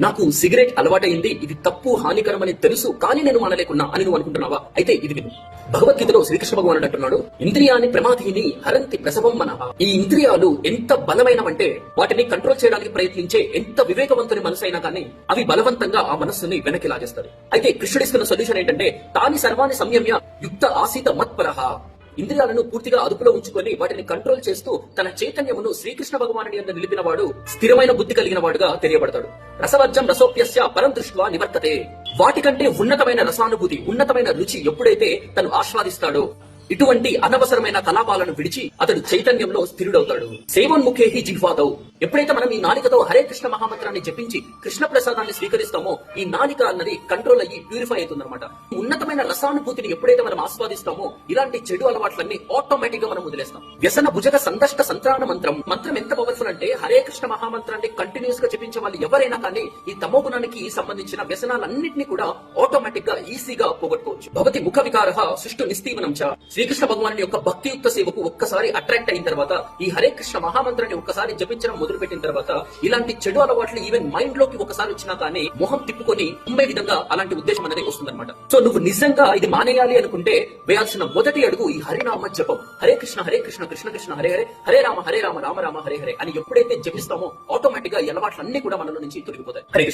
నాకు సిగరెట్ అలవాటైంది ఇది తప్పు హానికరమని తెలుసు కానీ నేను మనలేకున్నా అని నువ్వు అనుకుంటున్నావా? అయితే ఇది విను. భగవద్గీతలో శ్రీకృష్ణ భగవానుడు అంటున్నాడు ఇంద్రియాన్ని ప్రమాదీని హరంతి ప్రసవం మన ఈ ఇంద్రియాలు ఎంత బలమైనవంటే వాటిని కంట్రోల్ చేయడానికి ప్రయత్నించే ఎంత వివేకవంతుని మనసు అయినా కానీ అవి బలవంతంగా ఆ మనస్సుని వెనక్కి లాగేస్తాయి. అయితే కృష్ణుడిస్తున్న సొల్యూషన్ ఏంటంటే తాని సర్వాన్ని సంయమ్య యుక్త ఆసీత మత్పరహ. ఇంద్రియాలను పూర్తిగా అదుపులో ఉంచుకొని వాటిని కంట్రోల్ చేస్తూ తన చైతన్యమును శ్రీకృష్ణ భగవానుడి అందు నిలిపిన వాడు స్థిరమైన బుద్ధి కలిగిన వాడుగా తెలియబడతాడు. రసవర్జం రసోప్యస్య పరం దృష్ట్వా నివర్తతే. వాటికంటే ఉన్నతమైన రసానుభూతి ఉన్నతమైన రుచి ఎప్పుడైతే తను ఆస్వాదిస్తాడో ఇటువంటి అనవసరమైన కలాపాలను విడిచి అతడు చైతన్యంలో స్థిరుడవుతాడు. సేవోన్ముఖేహి జిహ్వాదవు ఎప్పుడైతే మనం ఈ నాలికతో హరే కృష్ణ మహామంత్రాన్ని జపించి కృష్ణ ప్రసాదాన్ని స్వీకరిస్తామో ఈ నాలిక అన్నది కంట్రోల్ అయ్యి ప్యూరిఫై అవుతుందన్నమాట. ఉన్నతమైన రసానుభూతిని ఎప్పుడైతే మనం ఆస్వాదిస్తామో ఇలాంటి చెడు అలవాట్లన్నీ ఆటోమేటిక్గా మనం వదిలేస్తాం. వ్యసన భుజగ సందష్ట సంతాన మంత్రం. మంత్రం ఎంత పవర్ఫుల్ అంటే హరే కృష్ణ మహామంత్రాన్ని కంటిన్యూస్గా జపించే వాళ్ళు ఎవరైనా కానీ ఈ తమో గుణానికి సంబంధించిన వ్యసనాలన్నింటినీ కూడా ఆటోమేటిక్గా ఈజీగా పోగొట్టుకోవచ్చు. భవతి ముఖ వికార సృష్టి నిస్తీవనం చ. శ్రీకృష్ణ భగవాన్ యొక్క భక్తియుక్త సేవకు ఒక్కసారి అట్రాక్ట్ అయిన తర్వాత ఈ హరే కృష్ణ మహామంత్రాన్ని ఒక్కసారి జపించడం మొదలు పెట్టిన తర్వాత ఇలాంటి చెడు అలవాట్లు ఈవెన్ మైండ్లోకి ఒకసారి వచ్చినా కానీ మొహం తిప్పుకొని ఉమ్మే విధంగా అలాంటి ఉద్దేశం అనేది వస్తుందన్నమాట. సో నువ్వు నిజంగా ఇది మానేయాలి అనుకుంటే వేయాల్సిన మొదటి అడుగు ఈ హరినామ జపం. హరే కృష్ణ హరే కృష్ణ కృష్ణ కృష్ణ హరే హరే హరే రామ హరే రామ రామ రామ హరే హరే అని ఎప్పుడైతే జపిస్తామో ఆటోమేటిక్గా ఈ అలవాట్లన్నీ కూడా మనలో నుంచి తొలగిపోతాయి. హరే